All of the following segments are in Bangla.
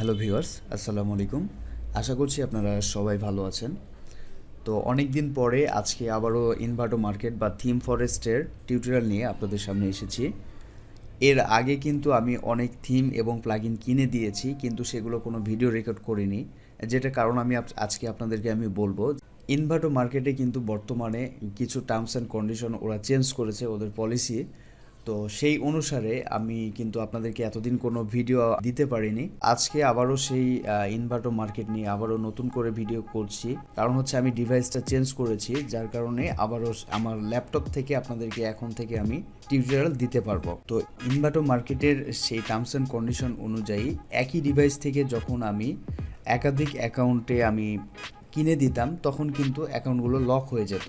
হ্যালো ভিউয়ার্স, আসসালামু আলাইকুম। আশা করছি আপনারা সবাই ভালো আছেন। তো অনেক দিন পরে আজকে আবারও ইনভার্টো মার্কেট বা থিম ফরেস্টের টিউটোরিয়াল নিয়ে আপনাদের সামনে এসেছি। এর আগে কিন্তু আমি অনেক থিম এবং প্লাগইন কিনে দিয়েছি, কিন্তু সেগুলো কোনো ভিডিও রেকর্ড করিনি। যেটা কারণ আমি আজকে আপনাদেরকে আমি বলব। ইনভার্টো মার্কেটে কিন্তু বর্তমানে কিছু টার্মস অ্যান্ড কন্ডিশন ওরা চেঞ্জ করেছে ওদের পলিসি তো সেই অনুসারে আমি কিন্তু আপনাদেরকে এতদিন কোনো ভিডিও দিতে পারিনি। আজকে আবারও সেই ইনভার্টার মার্কেট নিয়ে আবারও নতুন করে ভিডিও করছি। কারণ হচ্ছে আমি ডিভাইসটা চেঞ্জ করেছি, যার কারণে আবারও আমার ল্যাপটপ থেকে আপনাদেরকে এখন থেকে আমি টিউটোরিয়াল দিতে পারব। তো ইনভার্টার মার্কেটের সেই টার্মস অ্যান্ড কন্ডিশন অনুযায়ী একই ডিভাইস থেকে যখন আমি একাধিক অ্যাকাউন্টে আমি কিনে দিতাম, তখন কিন্তু অ্যাকাউন্টগুলো লক হয়ে যেত।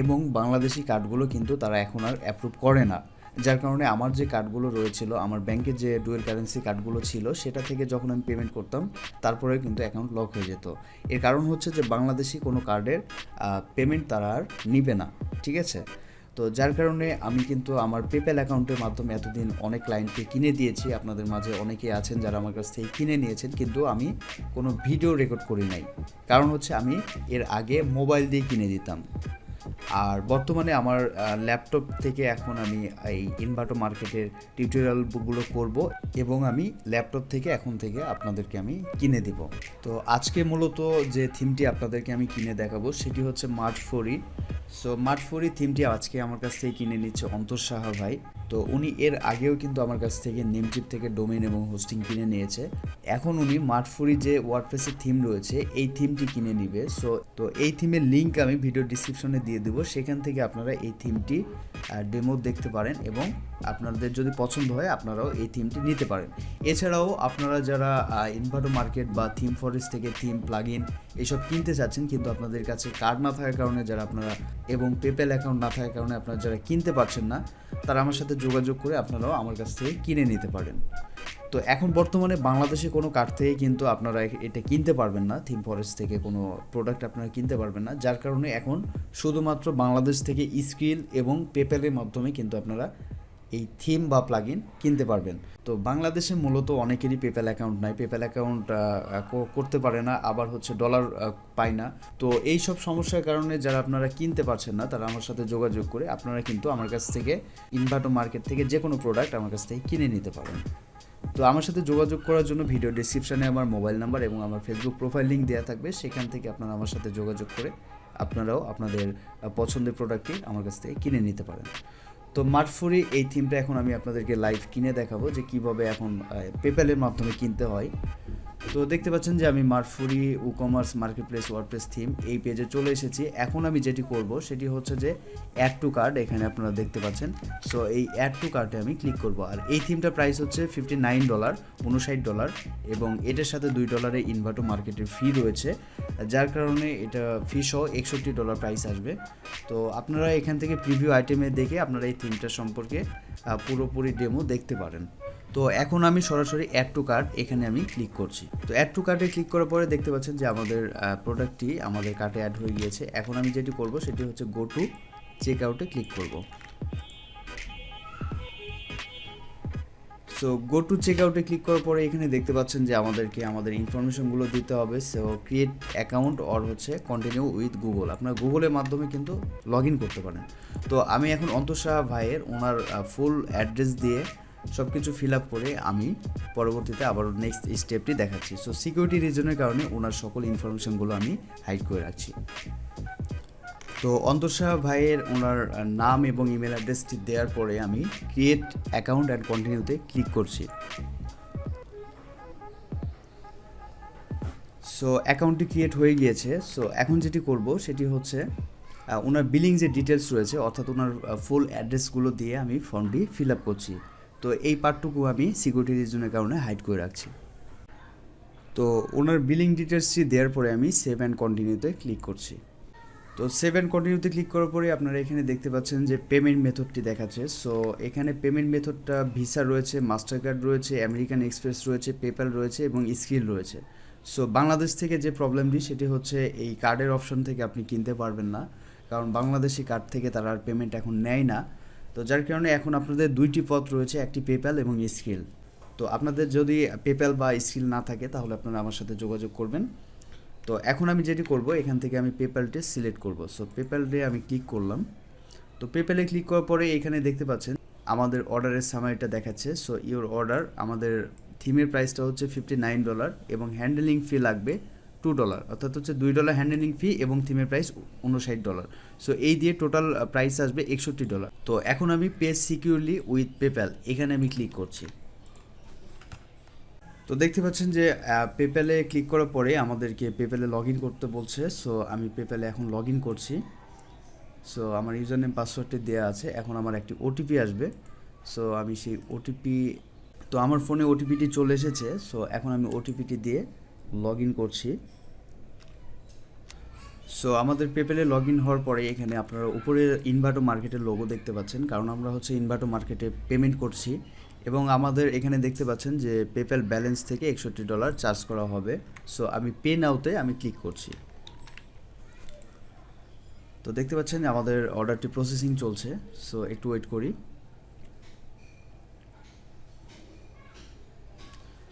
এবং বাংলাদেশি কার্ডগুলো কিন্তু তারা এখন আর অ্যাপ্রুভ করে না। যার কারণে আমার যে কার্ডগুলো রয়েছিল, আমার ব্যাংকের যে ডুয়েল কারেন্সি কার্ডগুলো ছিল, সেটা থেকে যখন আমি পেমেন্ট করতাম, তারপরে কিন্তু অ্যাকাউন্ট লক হয়ে যেত। এর কারণ হচ্ছে যে বাংলাদেশি কোনো কার্ডের পেমেন্ট তারা আর নিবে না, ঠিক আছে? তো যার কারণে আমি কিন্তু আমার পেপ্যাল অ্যাকাউন্টের মাধ্যমে এতদিন অনেক ক্লায়েন্টকে কিনে দিয়েছি। আপনাদের মাঝে অনেকেই আছেন যারা আমার কাছ থেকে কিনে নিয়েছেন, কিন্তু আমি কোনো ভিডিও রেকর্ড করি নাই। কারণ হচ্ছে আমি এর আগে মোবাইল দিয়ে কিনে দিতাম। আর বর্তমানে আমার ল্যাপটপ থেকে এখন আমি এই ইনভার্টো মার্কেটের টিউটোরিয়ালগুলো করব এবং আমি ল্যাপটপ থেকে এখন থেকে আপনাদেরকে আমি কিনে দিব। তো আজকে মূলত যে থিমটি আপনাদেরকে আমি কিনে দেখাবো সেটি হচ্ছে Martfury so Martfury থিমটি আজকে আমার কাছ থেকে কিনে নিচ্ছে অন্তর সাহা ভাই। তো উনি এর আগেও কিন্তু আমার কাছ থেকে নেমচিপ থেকে ডোমেন এবং হোস্টিং কিনে নিয়েছে। এখন উনি মাঠফুরি যে ওয়ার্ডপ্রেসের থিম রয়েছে, এই থিমটি কিনে নিবে। সো তো এই থিমের লিঙ্ক আমি ভিডিও ডিসক্রিপশনে দিয়ে দেবো। সেখান থেকে আপনারা এই থিমটি ডেমো দেখতে পারেন এবং আপনাদের যদি পছন্দ হয়, আপনারাও এই থিমটি নিতে পারেন। এছাড়াও আপনারা যারা ইনভার্টো মার্কেট বা থিম ফরেস্ট থেকে থিম প্লাগ ইন এইসব কিনতে চাচ্ছেন, কিন্তু আপনাদের কাছে কার্ড না থাকার কারণে, যারা আপনারা, এবং পেপ্যাল অ্যাকাউন্ট না থাকার কারণে আপনারা যারা কিনতে পারছেন না, তারা আমার সাথে যোগাযোগ করে আপনারাও আমার কাছ থেকে কিনে নিতে পারেন। তো এখন বর্তমানে বাংলাদেশে কোনো কার্ড থেকে কিন্তু আপনারা এটা কিনতে পারবেন না থিম ফরেস্ট থেকে কোনো প্রোডাক্ট আপনারা কিনতে পারবেন না, যার কারণে এখন শুধুমাত্র বাংলাদেশ থেকে স্কিল এবং পেপ্যালের মাধ্যমে কিন্তু আপনারা এই থিম বা প্লাগইন কিনতে পারবেন। তো বাংলাদেশে মূলত অনেকেরই পেপ্যাল অ্যাকাউন্ট নাই। পেপ্যাল অ্যাকাউন্ট করতে পারে না, আবার হচ্ছে ডলার পায় না। তো এই সব সমস্যার কারণে যারা আপনারা কিনতে পারছেন না, তারা আমার সাথে যোগাযোগ করে আপনারা কিন্তু আমার কাছ থেকে ইনভার্টো মার্কেট থেকে যে কোনো প্রোডাক্ট আমার কাছ থেকে কিনে নিতে পারেন। তো আমার সাথে যোগাযোগ করার জন্য ভিডিও ডিসক্রিপশনে আমার মোবাইল নাম্বার এবং আমার ফেসবুক প্রোফাইল লিঙ্ক দেওয়া থাকবে। সেখান থেকে আপনারা আমার সাথে যোগাযোগ করে আপনারাও আপনাদের পছন্দের প্রোডাক্টটি আমার কাছ থেকে কিনে নিতে পারেন। তো মার্টফুরি এই থিমটা এখন আমি আপনাদেরকে লাইভ কিনে দেখাবো যে কীভাবে এখন পেপ্যালের মাধ্যমে কিনতে হয়। তো দেখতে পাচ্ছেন যে আমি Martfury e commerce marketplace WordPress theme এই পেজে চলে এসেছি। এখন আমি যেটি করব সেটি হচ্ছে যে অ্যাড টু কার্ড এখানে আপনারা দেখতে পাচ্ছেন। সো এই অ্যাড টু কার্ডে আমি ক্লিক করব। আর এই থিমটার প্রাইস হচ্ছে ফিফটি নাইন ডলার উনষাট ডলার এবং এটার সাথে দুই ডলারের ইনভার্টো মার্কেটের ফি রয়েছে। যার কারণে এটা ফি সহ একষট্টি ডলার প্রাইস আসবে। তো আপনারা এখান থেকে প্রিভিউ আইটেমে দেখে আপনারা এই থিমটা সম্পর্কে পুরোপুরি ডেমো দেখতে পারেন। তো এখন আমি সরাসরি অ্যাড টু কার্ট এখানে আমি ক্লিক করছি। তো অ্যাড টু কার্টে ক্লিক করার পরে দেখতে পাচ্ছেন যে আমাদের প্রোডাক্টটি আমাদের কার্টে অ্যাড হয়ে গিয়েছে। এখন আমি যেটি করব সেটি হচ্ছে গো টু চেক আউটে ক্লিক করব। সো গো টু চেক আউটে ক্লিক করার পরে এখানে দেখতে পাচ্ছেন যে আমাদেরকে আমাদের ইনফরমেশনগুলো দিতে হবে। সো ক্রিয়েট অ্যাকাউন্ট অর হচ্ছে কন্টিনিউ উইথ গুগল আপনার গুগলের মাধ্যমে কিন্তু লগ করতে পারেন। তো আমি এখন অন্তঃসাহ ভাইয়ের ওনার ফুল অ্যাড্রেস দিয়ে সব কিছু ফিল আপ করে আমি পরবর্তীতে আবার নেক্সট স্টেপটি দেখাচ্ছি। সো সিকিউরিটি রিজনের কারণে ওনার সকল ইনফরমেশনগুলো আমি হাইড করে রাখছি। তো অন্তঃসাহ ভাইয়ের ওনার নাম এবং ইমেল অ্যাড্রেসটি দেওয়ার পরে আমি ক্রিয়েট অ্যাকাউন্ট অ্যান্ড কন্টিনিউতে ক্লিক করছি। সো অ্যাকাউন্টটি ক্রিয়েট হয়ে গিয়েছে। সো এখন যেটি করব, সেটি হচ্ছে ওনার বিলিং যে ডিটেলস রয়েছে, অর্থাৎ ওনার ফুল অ্যাড্রেসগুলো দিয়ে আমি ফর্মটি ফিল আপ করছি। তো এই পার্টটুকু আমি সিকিউরিটি রিজনের কারণে হাইড করে রাখছি। তো ওনার বিলিং ডিটেলসটি দেওয়ার পরে আমি সেভ অ্যান্ড কন্টিনিউতে ক্লিক করছি। তো সেভ অ্যান্ড কন্টিনিউতে ক্লিক করার পরে আপনারা এখানে দেখতে পাচ্ছেন যে পেমেন্ট মেথডটি দেখাচ্ছে। সো এখানে পেমেন্ট মেথডটা ভিসা রয়েছে মাস্টার কার্ড রয়েছে আমেরিকান এক্সপ্রেস রয়েছে পেপ্যাল রয়েছে এবং স্কিল রয়েছে। সো বাংলাদেশ থেকে যে প্রবলেমটি সেটি হচ্ছে এই কার্ডের অপশন থেকে আপনি কিনতে পারবেন না। কারণ বাংলাদেশি কার্ড থেকে তারা আর পেমেন্ট এখন নেয় না। তো যার কারণে এখন আপনাদের দুইটি পথ রয়েছে, একটি পেপ্যাল এবং স্কিল তো আপনাদের যদি পেপ্যাল বা স্কিল না থাকে, তাহলে আপনারা আমার সাথে যোগাযোগ করবেন। তো এখন আমি যেটি করব, এখান থেকে আমি পেপ্যালটি সিলেক্ট করব। সো পেপ্যালটি আমি ক্লিক করলাম। তো পেপ্যালে ক্লিক করার পরে এখানে দেখতে পাচ্ছেন, আমাদের অর্ডারের সামারিটা দেখাচ্ছে। সো ইওর অর্ডার আমাদের থিমের প্রাইসটা হচ্ছে ফিফটি নাইন ডলার এবং হ্যান্ডেলিং ফি লাগবে টু ডলার অর্থাৎ হচ্ছে দুই ডলার হ্যান্ডেলিং ফি এবং থিমের প্রাইস উনষাট ডলার সো এই দিয়ে টোটাল প্রাইস আসবে একষট্টি ডলার তো এখন আমি পে সিকিউরলি উইথ পেপ্যাল এখানে আমি ক্লিক করছি। তো দেখতে পাচ্ছেন যে পেপ্যালে ক্লিক করার পরে আমাদেরকে পেপ্যালে লগ করতে বলছে। সো আমি পেপ্যালে এখন লগ করছি। সো আমার ইউজার নেম পাসওয়ার্ডটি দেওয়া আছে। এখন আমার একটি ওটিপি আসবে। সো আমি সেই ওটিপি তো আমার ফোনে ওটিপিটি চলে এসেছে। সো এখন আমি ওটিপিটি দিয়ে লগ ইন করছি। সো আমাদের পেপেলে লগ ইন হওয়ার পরে এখানে আপনারা উপরে ইনভার্টো মার্কেটের লোগো দেখতে পাচ্ছেন, কারণ আমরা হচ্ছে ইনভার্টো মার্কেটে পেমেন্ট করছি এবং আমাদের এখানে দেখতে পাচ্ছেন যে পেপ্যাল ব্যালেন্স থেকে একষট্টি ডলার চার্জ করা হবে। সো আমি পে নাওতে আমি ক্লিক করছি। তো দেখতে পাচ্ছেন আমাদের অর্ডারটি প্রসেসিং চলছে। সো একটু ওয়েট করি।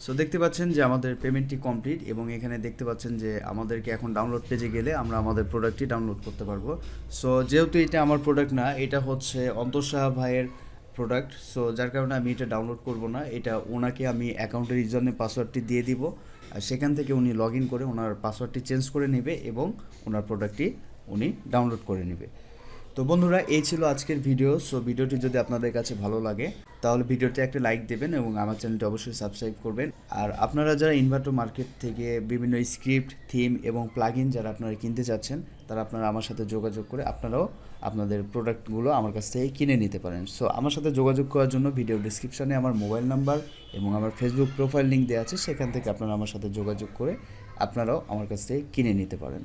সো দেখতে পাচ্ছেন যে আমাদের পেমেন্টটি কমপ্লিট এবং এখানে দেখতে পাচ্ছেন যে আমাদেরকে এখন ডাউনলোড পেজে গেলে আমরা আমাদের প্রোডাক্টটি ডাউনলোড করতে পারব। সো যেহেতু এটা আমার প্রোডাক্ট না, এটা হচ্ছে অন্তঃসাহ ভাইয়ের প্রোডাক্ট সো যার কারণে আমি এটা ডাউনলোড করব না। এটা ওনাকে আমি অ্যাকাউন্টের ইউজারনেম পাসওয়ার্ডটি দিয়ে দিব। আর সেখান থেকে উনি লগ ইন করে ওনার পাসওয়ার্ডটি চেঞ্জ করে নেবে এবং ওনার প্রোডাক্টটি উনি ডাউনলোড করে নেবে। তো বন্ধুরা, এই ছিল আজকের ভিডিও সো ভিডিওটি যদি আপনাদের কাছে ভালো লাগে, তাহলে ভিডিওতে একটা লাইক দেবেন এবং আমার চ্যানেলটি অবশ্যই সাবস্ক্রাইব করবেন। আর আপনারা যারা ইনভার্টার মার্কেট থেকে বিভিন্ন স্ক্রিপ্ট থিম এবং প্লাগইন যারা আপনারা কিনতে চাচ্ছেন, তারা আপনারা আমার সাথে যোগাযোগ করে আপনারাও আপনাদের প্রোডাক্টগুলো আমার কাছ থেকে কিনে নিতে পারেন। সো আমার সাথে যোগাযোগ করার জন্য ভিডিও ডিসক্রিপশনে আমার মোবাইল নাম্বার এবং আমার ফেসবুক প্রোফাইল লিঙ্ক দেওয়া আছে, সেখান থেকে আপনারা আমার সাথে যোগাযোগ করে আপনারাও আমার কাছ থেকে কিনে নিতে পারেন।